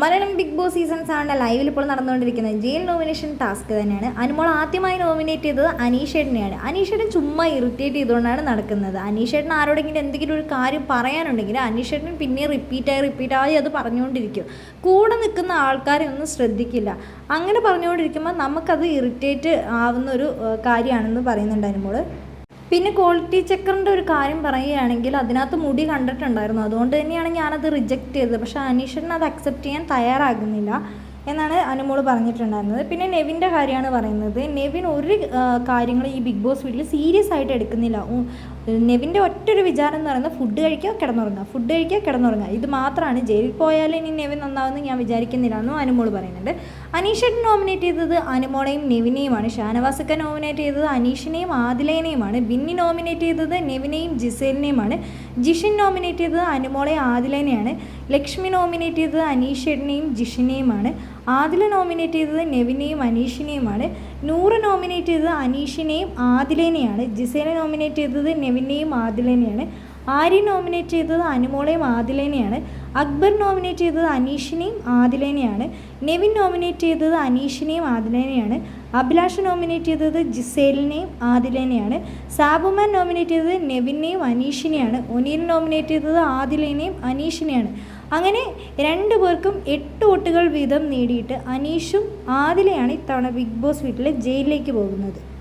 Malayalam Bigg Boss season സെവന്റെ ലൈവിൽ ഇപ്പോൾ നടന്നുകൊണ്ടിരിക്കുന്നത് ജയിൽ നോമിനേഷൻ ടാസ്ക് തന്നെയാണ്. അനുമോൾ ആദ്യമായി നോമിനേറ്റ് ചെയ്തത് അനീഷേട്ടനെയാണ് അനീഷേട്ടൻ ചുമ്മാ ഇറിറ്റേറ്റ് ചെയ്തുകൊണ്ടാണ് നടക്കുന്നത്. അനീഷേട്ടൻ ആരോടെങ്കിലും എന്തെങ്കിലും ഒരു കാര്യം പറയാനുണ്ടെങ്കിൽ അനീഷേട്ടൻ പിന്നെ റിപ്പീറ്റായി റിപ്പീറ്റായി അത് പറഞ്ഞുകൊണ്ടിരിക്കും. കൂടെ നിൽക്കുന്ന ആൾക്കാരെ ഒന്നും ശ്രദ്ധിക്കില്ല. അങ്ങനെ പറഞ്ഞുകൊണ്ടിരിക്കുമ്പോൾ നമുക്കത് ഇറിറ്റേറ്റ് ആവുന്ന ഒരു കാര്യമാണെന്ന് പറയുന്നുണ്ട് അനുമോൾ പിന്നെ ക്വാളിറ്റി ചെക്കറിന്റെ ഒരു കാര്യം പറയുകയാണെങ്കിൽ അതിനകത്ത് മുടി കണ്ടിട്ടുണ്ടായിരുന്നു. അതുകൊണ്ട് തന്നെയാണ് ഞാനത് റിജക്റ്റ് ചെയ്തത്. പക്ഷേ അനീഷന് അത് അക്സെപ്റ്റ് ചെയ്യാൻ തയ്യാറാകുന്നില്ല എന്നാണ് അനുമോൾ പറഞ്ഞിട്ടുണ്ടായിരുന്നത്. പിന്നെ നെവിന്റെ കാര്യമാണ് പറയുന്നത്. നെവിൻ ഒരു കാര്യങ്ങൾ ഈ ബിഗ് ബോസ് വീട്ടിൽ സീരിയസ് ആയിട്ട് എടുക്കുന്നില്ല. നെവിന്റെ ഒറ്റൊരു വിചാരം എന്ന് പറയുന്നത് ഫുഡ് കഴിക്കുക കിടന്നുറങ്ങുക. ഫുഡ് കഴിക്കുക കിടന്നുറങ്ങുക. ഇത് മാത്രമാണ്. ജയിലിൽ പോയാലും ഇനി നെവിൻ നന്നാവുമെന്ന് ഞാൻ വിചാരിക്കുന്നില്ല എന്നും അനുമോൾ പറയുന്നുണ്ട്. അനീഷേട്ടൻ നോമിനേറ്റ് ചെയ്തത് അനുമോളെയും നെവിനെയുമാണ്. ഷാനവാസക്ക നോമിനേറ്റ് ചെയ്തത് അനീഷിനെയും ആദിലേനെയുമാണ്. ബിന്നി നോമിനേറ്റ് ചെയ്തത് നെവിനെയും ജിസേലിനെയുമാണ്. ജിഷിൻ നോമിനേറ്റ് ചെയ്തത് അനുമോളെ ആദിലേനെയാണ്. ലക്ഷ്മി നോമിനേറ്റ് ചെയ്തത് അനീഷേട്ടനെയും ജിഷിനെയുമാണ്. ആദില നോമിനേറ്റ് ചെയ്തത് നെവിനെയും അനീഷിനെയുമാണ്. നൂറ് നോമിനേറ്റ് ചെയ്തത് അനീഷിനെയും ആദിലേനെയാണ്. ജിസേനെ നോമിനേറ്റ് ചെയ്തത് നെവിനെയും ആദിലേനെയാണ്. ആര്യ നോമിനേറ്റ് ചെയ്തത്? അനുമോളെയും ആദിലേനെയാണ്. അക്ബർ നോമിനേറ്റ് ചെയ്തത് അനീഷിനെയും ആദിലേനെയാണ്. നെവിൻ നോമിനേറ്റ് ചെയ്തത് അനീഷിനെയും ആദിലേനെയാണ്. അഭിലാഷ് നോമിനേറ്റ് ചെയ്തത് ജിസേലിനെയും ആദിലേനെയാണ്. സാബുമാൻ നോമിനേറ്റ് ചെയ്തത് നെവിനെയും അനീഷിനെയാണ്. ഒനീൽ നോമിനേറ്റ് ചെയ്തത് ആദിലേനെയും അനീഷിനെയാണ്. അങ്ങനെ രണ്ടു പേർക്കും എട്ട് വോട്ടുകൾ വീതം നേടിയിട്ട് അനീഷും ആദിലയാണ് ഇത്തവണ ബിഗ് ബോസ് വീട്ടിലെ ജയിലിലേക്ക് പോകുന്നത്.